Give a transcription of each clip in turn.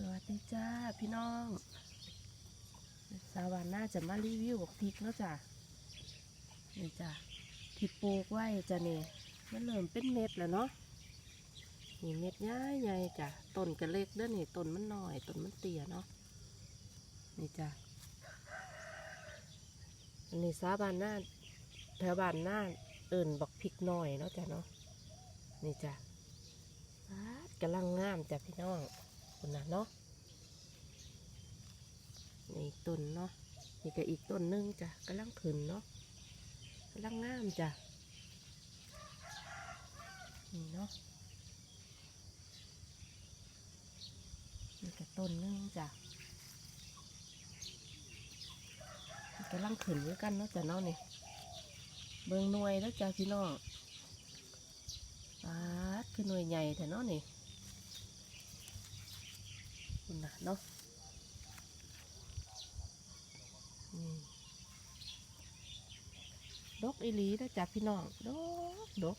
สวัสดีจ้าพี่น้อง สาวานน่าจะมารีวิวบอกพริกเนาะจ้ะนี่จ้ะที่ปลูกไว้จ้ะเนี่ยมันเริ่มเป็นเม็ดแล้วเนาะนี่เม็ดใหญ่ใหญ่จ้ะต้นก็เล็กเด้อนี่ต้นมันน้อยต้นมันเตี้ยเนาะนี่จ้ะอันนี้สาวานน่าแถวบานน่าเอิ่นบอกพริกหน่อยเนาะจ้ะเนาะนี่จ้ะปากำลังงามจ้ะพี่น้อง คนนะเนาะนี่ต้นเนาะนี่ก็อีกต้นหนึงจ้ะกำลังขึ้นเนาะกำลังงามจ้ะนี่เนาะนี่ก็ต้นหนึงจ้ะกำลังขึ้นด้วยกันเนาะจ้ะเนาะนี่เบิ่งหน่วยแล้วจ้ะพี่น้องปาดคือหน่วยใหญ่แต่เนาะนี่ คุณนะเนาะอืมดกอีหลีนะจ๊ะพี่น้องดกดก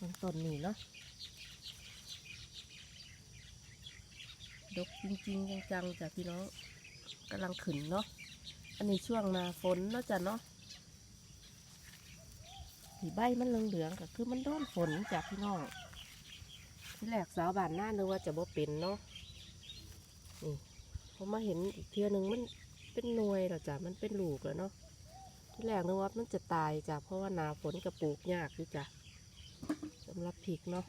มันต้นนี่เนาะดกจริงๆจังๆจ้ะพี่น้องกำลังขึ้นเนาะอันนี้ช่วงนาฝนเนาะจ้ะเนาะสีใบมันเหลืองๆก็คือมันโดนฝนจ้ะพี่น้อง ที่แรกสาวบานหน้านึกว่าจะบ่เป็นเนาะนี่พอมาเห็นอีกเทียหนึงมันเป็นหน่วยแล้วจ้ะมันเป็นลูกแล้วเนาะที่แรกนึกว่ามันจะตายจ้ะเพราะว่านาฝนกระปลูกยากอยู่จ้ะสำหรับพริกเนาะ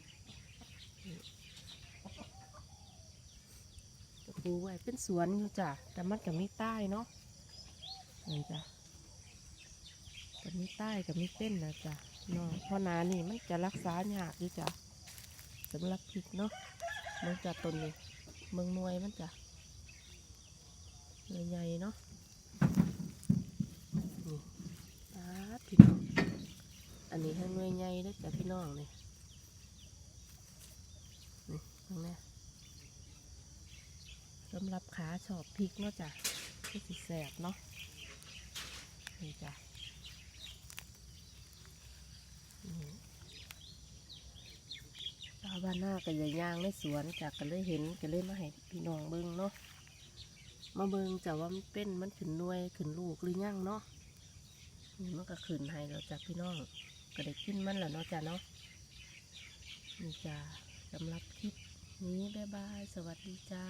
กระปลูกไว้เป็นสวนอยู่จ้ะแต่มันก็ไม่ใต้เนาะนี่จ้ะก็มีใต้กับมีเป็นนะจ้ะเนาะเพราะนานี่มันจะรักษายากอยู่จ้ะ สำหรับพริกเนาะเมืองจากต้นนี้เมืองหนวยมันจะหน่วยใหญ่เนาะนี่ปาพี่น้องอันนี้ให้หน่วยใหญ่ด้อจ้ะพี่น้องนี่นี่ตรงนี้สำหรับขาชอบพริกเนาะจ้ะที่แสบเนาะนี่จ้ะอืม ชาว บ้านหน้าก็เลยย่างในสวนจากก็เลยเห็นก็เลยมาให้พี่น้องเบิ้งเนาะมาเบิ้งจากว่ามันเป็นมันขึ้นหน่วยขึ้นลูกหรือยังเนาะนี่มันก็ขึ้นให้เราจากพี่น้องก็ได้กินมันแล้วเนาะจ้ะเนาะนี่จ้าสำหรับคลิปนี้บ๊ายบาย สวัสดีจ้า